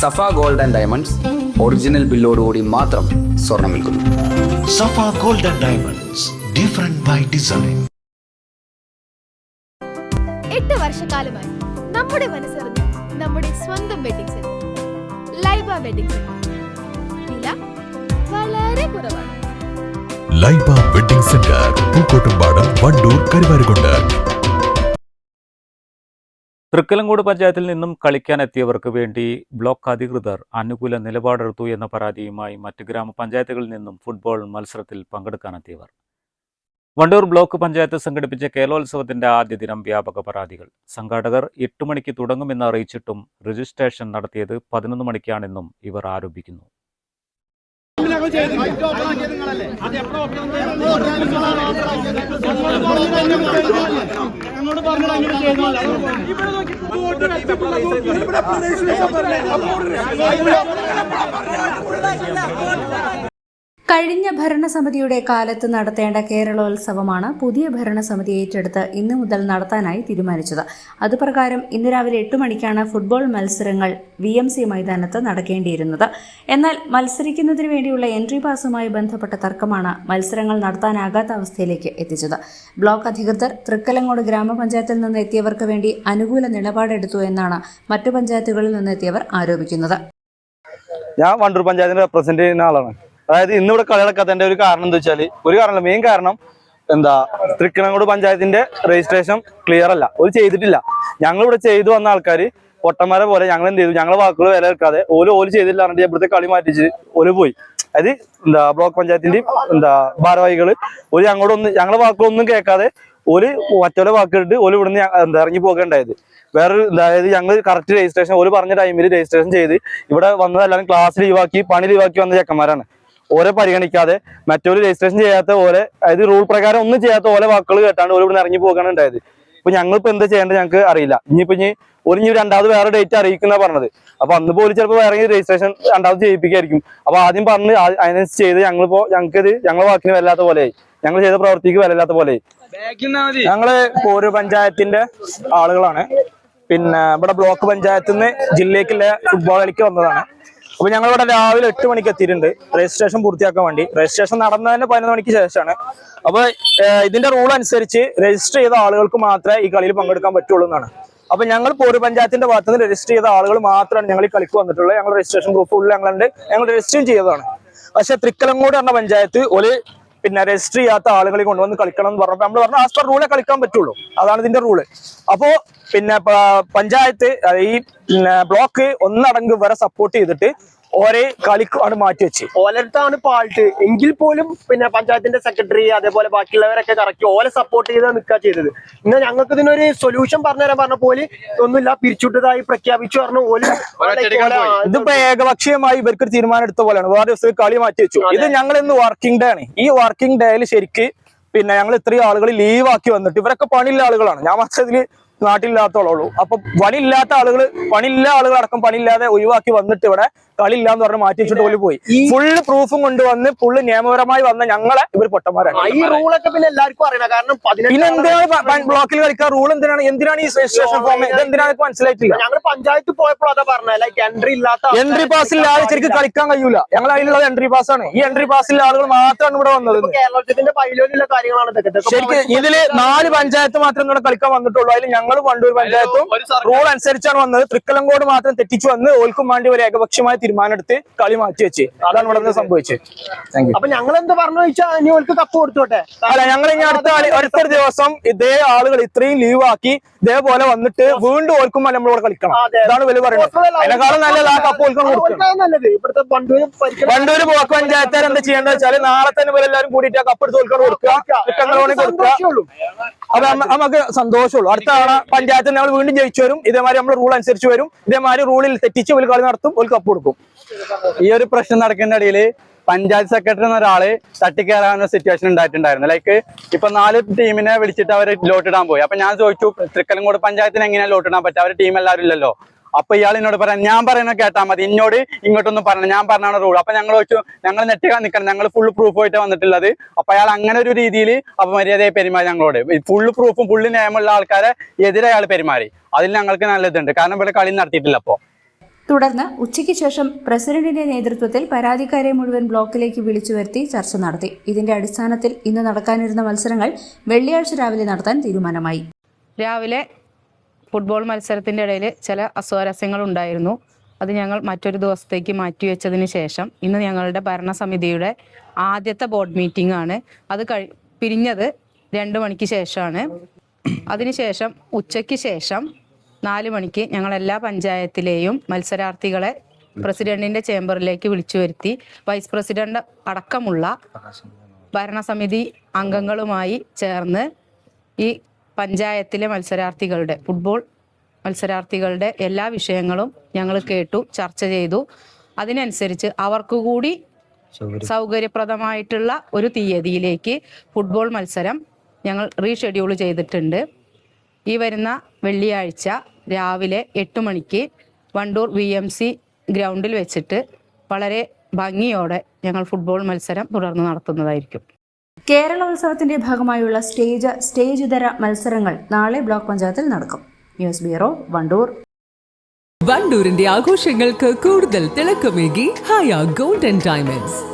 Safa gold and diamonds original ബില്ലോടുകൂടി മാത്രം സ്വർണം വിൽക്കുന്നു. Safa gold and diamonds different by design എട്ട് വർഷക്കാലമായി നമ്മുടെ മനസ്സറിഞ്ഞ് നമ്മുടെ സ്വന്തം wedding centre Laiba wedding centre വില വളരെ കുറവാണ്. Laiba wedding centre Pookkottumpadam Wandoor Karuvarakundu. Thrikkalangode പഞ്ചായത്തിൽ നിന്നും കളിക്കാനെത്തിയവർക്ക് വേണ്ടി ബ്ലോക്ക് അധികൃതർ അനുകൂല നിലപാടെടുത്തു എന്ന പരാതിയുമായി മറ്റ് ഗ്രാമപഞ്ചായത്തുകളിൽ നിന്നും ഫുട്ബോൾ മത്സരത്തിൽ പങ്കെടുക്കാനെത്തിയവർ. വണ്ടൂർ ബ്ലോക്ക് പഞ്ചായത്ത് സംഘടിപ്പിച്ച കേലോത്സവത്തിന്റെ ആദ്യ ദിനം വ്യാപക പരാതികൾ. സംഘാടകർ എട്ട് മണിക്ക് തുടങ്ങുമെന്ന് അറിയിച്ചിട്ടും രജിസ്ട്രേഷൻ നടത്തിയത് പതിനൊന്ന് മണിക്കാണെന്നും ഇവർ ആരോപിക്കുന്നു. ഓപ്പൺ ചെയ്ത് ഞങ്ങളോട് പറഞ്ഞത് അങ്ങനെ ചെയ്തോളാം ഇവിടെ കഴിഞ്ഞ ഭരണസമിതിയുടെ കാലത്ത് നടത്തേണ്ട കേരളോത്സവമാണ് പുതിയ ഭരണസമിതി ഏറ്റെടുത്ത് ഇന്നു മുതൽ നടത്താനായി തീരുമാനിച്ചത്. അതുപ്രകാരം ഇന്ന് രാവിലെ എട്ട് മണിക്കാണ് ഫുട്ബോൾ മത്സരങ്ങൾ വി എം സി മൈതാനത്ത് നടക്കേണ്ടിയിരുന്നത്. എന്നാൽ മത്സരിക്കുന്നതിന് വേണ്ടിയുള്ള എൻട്രി പാസുമായി ബന്ധപ്പെട്ട തർക്കമാണ് മത്സരങ്ങൾ നടത്താനാകാത്ത അവസ്ഥയിലേക്ക് എത്തിച്ചത്. ബ്ലോക്ക് അധികൃതർ തൃക്കലങ്ങോട് ഗ്രാമപഞ്ചായത്തിൽ നിന്ന് എത്തിയവർക്ക് വേണ്ടി അനുകൂല നിലപാടെടുത്തു എന്നാണ് മറ്റു പഞ്ചായത്തുകളിൽ നിന്നെത്തിയവർ ആരോപിക്കുന്നത്. ഞാൻ വണ്ടൂർ പഞ്ചായത്തിന്റെ റെപ്രസെന്റ് ചെയ്യുന്ന ആളാണ്. അതായത് ഇന്ന് ഇവിടെ കളി നടക്കാത്തതിന്റെ ഒരു കാരണം എന്താ വെച്ചാൽ ഒരു കാരണമല്ല. മെയിൻ കാരണം എന്താ തൃക്കണങ്കോട് പഞ്ചായത്തിന്റെ രജിസ്ട്രേഷൻ ക്ലിയർ അല്ല. ഒരു ചെയ്തിട്ടില്ല. ഞങ്ങൾ ഇവിടെ ചെയ്തു വന്ന ആൾക്കാർ പൊട്ടന്മാരെ പോലെ ഞങ്ങൾ എന്ത് ചെയ്തു? ഞങ്ങളെ വാക്കുകൾ വില വെക്കാതെ ഓൽ ഓൽ ചെയ്തില്ല പറഞ്ഞിട്ട് ഇവിടുത്തെ കളി മാറ്റിച്ച് ഓൽ പോയി. അതായത് എന്താ ബ്ലോക്ക് പഞ്ചായത്തിന്റെ എന്താ ഭാരവാഹികൾ ഒരു ഞങ്ങളോടൊന്നും ഞങ്ങളെ വാക്കുകളൊന്നും കേൾക്കാതെ ഒരു മറ്റോലെ വാക്കിട്ട് ഓൽ ഇവിടുന്ന് എന്താ ഇറങ്ങി പോകേണ്ടായത്. വേറൊരു അതായത് ഞങ്ങൾ കറക്റ്റ് രജിസ്ട്രേഷൻ ഒരു പറഞ്ഞ ടൈമിൽ രജിസ്ട്രേഷൻ ചെയ്ത് ഇവിടെ വന്നതെല്ലാവരും ക്ലാസ് ലീവാക്കി പണി ലീവാക്കി വന്ന ചെക്കന്മാരാണ്. ഓരെ പരിഗണിക്കാതെ മറ്റൊരു രജിസ്ട്രേഷൻ ചെയ്യാത്ത ഓരെ അതായത് റൂൾ പ്രകാരം ഒന്നും ചെയ്യാത്ത ഓരോ വാക്കുകൾ കേട്ടാണ് ഓരോ ഇവിടെ ഇറങ്ങി പോകാണ് ഉണ്ടായത്. ഇപ്പൊ ഞങ്ങൾ ഇപ്പൊ എന്താ ചെയ്യേണ്ടത് ഞങ്ങൾക്ക് അറിയില്ല. ഇനിയിപ്പോ ഇനി ഒരു ഇനി രണ്ടാമത് വേറെ ഡേറ്റ് അറിയിക്കുന്ന പറഞ്ഞത്. അപ്പൊ അന്ന് പോലും ചിലപ്പോൾ വേറെ രജിസ്ട്രേഷൻ രണ്ടാമത് ചെയ്യിപ്പിക്കായിരിക്കും. അപ്പൊ ആദ്യം പറഞ്ഞ് അതിനനുസരിച്ച് ചെയ്ത് ഞങ്ങളിപ്പോ ഞങ്ങൾക്ക് ഇത് ഞങ്ങളെ വാക്കിന് വല്ലാത്ത പോലെയായി ഞങ്ങൾ ചെയ്ത പ്രവർത്തിക്ക് വരല്ലാത്ത പോലെയായി ഞങ്ങൾ ഓരോ പഞ്ചായത്തിന്റെ ആളുകളാണ്. പിന്നെ ഇവിടെ ബ്ലോക്ക് പഞ്ചായത്തിൽ നിന്ന് ജില്ലയ്ക്കുള്ള ഫുട്ബോൾ കളിക്ക് വന്നതാണ്. അപ്പൊ ഞങ്ങൾ ഇവിടെ രാവിലെ എട്ട് മണിക്ക് എത്തിയിട്ടുണ്ട്. രജിസ്ട്രേഷൻ പൂർത്തിയാക്കാൻ വേണ്ടി. രജിസ്ട്രേഷൻ നടന്നതിന് പതിനൊന്ന് മണിക്ക് ശേഷമാണ്. അപ്പൊ ഇതിന്റെ റൂൾ അനുസരിച്ച് രജിസ്റ്റർ ചെയ്ത ആളുകൾക്ക് മാത്രമേ ഈ കളിയിൽ പങ്കെടുക്കാൻ പറ്റുള്ളൂ എന്നാണ്. അപ്പൊ ഞങ്ങൾ പോര് പഞ്ചായത്തിന്റെ ഭാഗത്ത് നിന്ന് രജിസ്റ്റർ ചെയ്ത ആളുകൾ മാത്രമാണ് ഞങ്ങൾ ഈ കളിക്ക് വന്നിട്ടുള്ളത്. ഞങ്ങൾ രജിസ്ട്രേഷൻ ഗ്രൂപ്പ് ഉള്ള ഞങ്ങളുണ്ട്. ഞങ്ങൾ രജിസ്റ്റർ ചെയ്തതാണ്. പക്ഷെ തൃക്കലങ്ങോട് പറഞ്ഞ പഞ്ചായത്ത് ഒരു പിന്നെ രജിസ്റ്റർ ചെയ്യാത്ത ആളുകളെ കൊണ്ടുവന്ന് കളിക്കണം എന്ന് പറഞ്ഞപ്പോൾ നമ്മൾ പറഞ്ഞു ആസ്റ്റർ റൂളെ കളിക്കാൻ പറ്റുള്ളൂ. അതാണ് ഇതിന്റെ റൂൾ അപ്പോ പിന്നെ പഞ്ചായത്ത് ഈ ബ്ലോക്ക് ഒന്നടങ്ക് വരെ സപ്പോർട്ട് ചെയ്തിട്ട് ഓരേ കളിക്കാണ് മാറ്റി വെച്ച്. ഓലടുത്താണ് പാൾട്ട്. എങ്കിൽ പോലും പിന്നെ പഞ്ചായത്തിന്റെ സെക്രട്ടറി അതേപോലെ ബാക്കിയുള്ളവരൊക്കെ കറക്റ്റ് ഓലെ സപ്പോർട്ട് ചെയ്ത് നിൽക്കുക ചെയ്തത്. ഇന്ന് ഞങ്ങൾക്ക് ഇതിനൊരു സൊല്യൂഷൻ പറഞ്ഞുതരാൻ പറഞ്ഞ പോലെ ഒന്നുമില്ല. പിരിച്ചുവിട്ടതായി പ്രഖ്യാപിച്ചു പറഞ്ഞു. ഓൽ ഇതിപ്പോ ഏകപക്ഷീയമായി ഇവർക്ക് ഒരു തീരുമാനം എടുത്ത പോലെയാണ്. വേറെ ദിവസം കളി മാറ്റി വെച്ചു. ഇത് ഞങ്ങൾ ഇന്ന് വർക്കിംഗ് ഡേ ആണ്. ഈ വർക്കിംഗ് ഡേയിൽ ശരിക്ക് പിന്നെ ഞങ്ങൾ ഇത്രയും ആളുകൾ ലീവ് ആക്കി വന്നിട്ട് ഇവരൊക്കെ പണിയുള്ള ആളുകളാണ്. ഞാൻ മാത്രം നാട്ടിലില്ലാത്തോളൂ അപ്പൊ പണിയില്ലാത്ത ആളുകൾ പണിയില്ല ആളുകൾ അടക്കം പണിയില്ലാതെ ഒഴിവാക്കി വന്നിട്ട് ഇവിടെ കളി ഇല്ലാന്ന് പറഞ്ഞ് മാറ്റി വെച്ചിട്ട് പോലും പോയി. ഫുള്ള് പ്രൂഫും കൊണ്ടുവന്ന് ഫുള്ള് നിയമപരമായി വന്ന ഞങ്ങളെ ഇവർ പൊട്ടന്മാരാണ് ഈ റൂളൊക്കെ പിന്നെ എല്ലാവർക്കും അറിയണം. കാരണം പിന്നെ എന്തിനാണ് ബ്ലോക്കിൽ കളിക്കാൻ റൂൾ എന്തിനാണ്? എന്തിനാണ് ഈ രജിസ്ട്രേഷൻ ഫോം ഇത് എന്തിനാണ് മനസ്സിലായിട്ടില്ല. ഞങ്ങൾ പഞ്ചായത്ത് പോയപ്പോൾ അതാ പറഞ്ഞ ലൈക്ക് എൻട്രി ഇല്ലാത്ത എൻട്രി പാസ് ഇല്ലാതെ ശരിക്കും കളിക്കാൻ കഴിയൂല. ഞങ്ങൾ അതിലുള്ളത് എൻട്രി പാസ് ആണ്. ഈ എൻട്രി പാസിലെ ആളുകൾ മാത്രമാണ് ഇവിടെ വന്നത്. കേരളത്തിന്റെ പൈലോലുള്ള കാര്യങ്ങളാണ് ഇതൊക്കെ. ഇതൊക്കെ ശരിക്കും ഇതിൽ നാല് പഞ്ചായത്ത് മാത്രം ഇവിടെ കളിക്കാൻ വന്നിട്ടുള്ളൂ. അതിൽ ഞങ്ങൾ വണ്ടൂർ പഞ്ചായത്തും റൂൾ അനുസരിച്ചാണ് വന്നത്. തൃക്കലങ്കോട് മാത്രം തെറ്റിച്ചു വന്ന് ഓൽക്കും വേണ്ടി ഒരു ഏകപക്ഷമായ തീരുമാനം എടുത്ത് കളി മാറ്റി വെച്ച്. അതാണ് ഇവിടെ നിന്ന് സംഭവിച്ചത്. അപ്പൊ ഞങ്ങൾ എന്ത് പറഞ്ഞു വെച്ചാൽ ഇനി ഓൾക്ക് കപ്പ് കൊടുത്തോട്ടെ? അല്ല ഞങ്ങൾ ഇനി അടുത്ത അടുത്തൊരു ദിവസം ഇതേ ആളുകൾ ഇത്രയും ലീവ് ആക്കി ഇതേപോലെ വന്നിട്ട് വീണ്ടും ഓർക്കുമ്പോൾ നമ്മൾ ഇവിടെ കളിക്കണം. അതാണ് വലിയ പറയുന്നത് അതിനെക്കാളും നല്ലത് ആ കപ്പ് ഓൽക്കാൻ പരിക്കണ വണ്ടൂര് ബ്ലോക്ക് പഞ്ചായത്തുകാർ എന്താ ചെയ്യേണ്ടത് വെച്ചാൽ നാളെ തന്നെ പോലെ എല്ലാവരും കൂടിയിട്ട് ആ കപ്പ് എടുത്ത് ഓൽക്കാൻ കൊടുക്കുക. അപ്പൊ നമുക്ക് സന്തോഷമുള്ളൂ. അടുത്ത തവണ പഞ്ചായത്ത് നമ്മൾ വീണ്ടും ജയിച്ചു വരും. ഇതേമാതിരി നമ്മൾ റൂൾ അനുസരിച്ച് വരും. ഇതേമാതിരി റൂളിൽ തെറ്റിച്ച് ഒരു കളി നടത്തും. ഒരു കപ്പ് കൊടുക്കും. ഈ ഒരു പ്രശ്നം നടക്കുന്ന ഇടയിൽ പഞ്ചായത്ത് സെക്രട്ടറി എന്ന ഒരാൾ തട്ടിക്കയറാവുന്ന സിറ്റുവേഷൻ ഉണ്ടായിട്ടുണ്ടായിരുന്നു. ലൈക്ക് ഇപ്പൊ നാല് ടീമിനെ വിളിച്ചിട്ട് അവർ ലോട്ടിടാൻ പോയി. അപ്പൊ ഞാൻ ചോദിച്ചു തൃക്കലങ്കോട് പഞ്ചായത്തിന് എങ്ങനെയാ ലോട്ടിടാൻ പറ്റുക? അവരുടെ ടീം എല്ലാവരും ഇല്ലല്ലോ. അപ്പൊ ഇയാൾ എന്നോട് പറയാം ഞാൻ പറയുന്ന കേട്ടാ മതി. ഇന്നോട് ഇങ്ങോട്ടൊന്നും പറഞ്ഞു ഞാൻ പറഞ്ഞാണ് റൂൾ അപ്പൊ ഞങ്ങൾ ചോദിച്ചു ഞങ്ങൾ നെറ്റിക്കാൻ നിൽക്കണം ഞങ്ങൾ ഫുൾ പ്രൂഫ് ആയിട്ട് വന്നിട്ടുള്ളത്. അപ്പൊ അയാൾ അങ്ങനെ ഒരു രീതിയിൽ അപമര്യാദയെ പെരുമാറി ഞങ്ങളോട്. ഫുള്ള് പ്രൂഫും ഫുള്ള് നിയമമുള്ള ആൾക്കാരെ എതിരെ അയാൾ പെരുമാറി. അതിൽ ഞങ്ങൾക്ക് നല്ലതുണ്ട്. കാരണം ഇവിടെ കളി നടത്തിയിട്ടില്ല അപ്പോ തുടർന്ന് ഉച്ചയ്ക്ക് ശേഷം പ്രസിഡന്റിന്റെ നേതൃത്വത്തിൽ പരാതിക്കാരെ മുഴുവൻ ബ്ലോക്കിലേക്ക് വിളിച്ചു വരുത്തി ചർച്ച നടത്തി. ഇതിന്റെ അടിസ്ഥാനത്തിൽ ഇന്ന് നടക്കാനിരുന്ന മത്സരങ്ങൾ വെള്ളിയാഴ്ച രാവിലെ നടത്താൻ തീരുമാനമായി. രാവിലെ ഫുട്ബോൾ മത്സരത്തിന്റെ ഇടയിൽ ചില അസ്വാരസ്യങ്ങൾ ഉണ്ടായിരുന്നു. അത് ഞങ്ങൾ മറ്റൊരു ദിവസത്തേക്ക് മാറ്റിവെച്ചതിന് ശേഷം ഇന്ന് ഞങ്ങളുടെ ഭരണസമിതിയുടെ ആദ്യത്തെ ബോർഡ് മീറ്റിംഗ് ആണ്. അത് കഴി പിരിഞ്ഞത് രണ്ട് മണിക്ക് ശേഷമാണ്. അതിനുശേഷം ഉച്ചയ്ക്ക് ശേഷം നാല് മണിക്ക് ഞങ്ങൾ എല്ലാ പഞ്ചായത്തിലെയും മത്സരാർത്ഥികളെ പ്രസിഡന്റിന്റെ ചേംബറിലേക്ക് വിളിച്ചു വരുത്തി. വൈസ് പ്രസിഡന്റ് അടക്കമുള്ള ഭരണസമിതി അംഗങ്ങളുമായി ചേർന്ന് ഈ പഞ്ചായത്തിലെ മത്സരാർത്ഥികളുടെ ഫുട്ബോൾ മത്സരാർത്ഥികളുടെ എല്ലാ വിഷയങ്ങളും ഞങ്ങൾ കേട്ടു ചർച്ച ചെയ്തു. അതിനനുസരിച്ച് അവർക്ക് കൂടി സൗകര്യപ്രദമായിട്ടുള്ള ഒരു തീയതിയിലേക്ക് ഫുട്ബോൾ മത്സരം ഞങ്ങൾ റീഷെഡ്യൂൾ ചെയ്തിട്ടുണ്ട്. ഈ വരുന്ന വെള്ളിയാഴ്ച രാവിലെ എട്ട് മണിക്ക് വണ്ടൂർ വി എം സി ഗ്രൗണ്ടിൽ വെച്ചിട്ട് വളരെ ഭംഗിയോടെ ഞങ്ങൾ ഫുട്ബോൾ മത്സരം തുടർന്ന് നടത്തുന്നതായിരിക്കും. കേരളോത്സവത്തിന്റെ ഭാഗമായുള്ള സ്റ്റേജ് സ്റ്റേജ് ഇതര മത്സരങ്ങൾ നാളെ ബ്ലോക്ക് പഞ്ചായത്തിൽ നടക്കും. News bureau Wandoor. വണ്ടൂരിന്റെ ആഘോഷങ്ങൾക്ക് കൂടുതൽ തിളക്കമേകി ഹയ ഗോൾഡൻ ഡയമണ്ട്സ്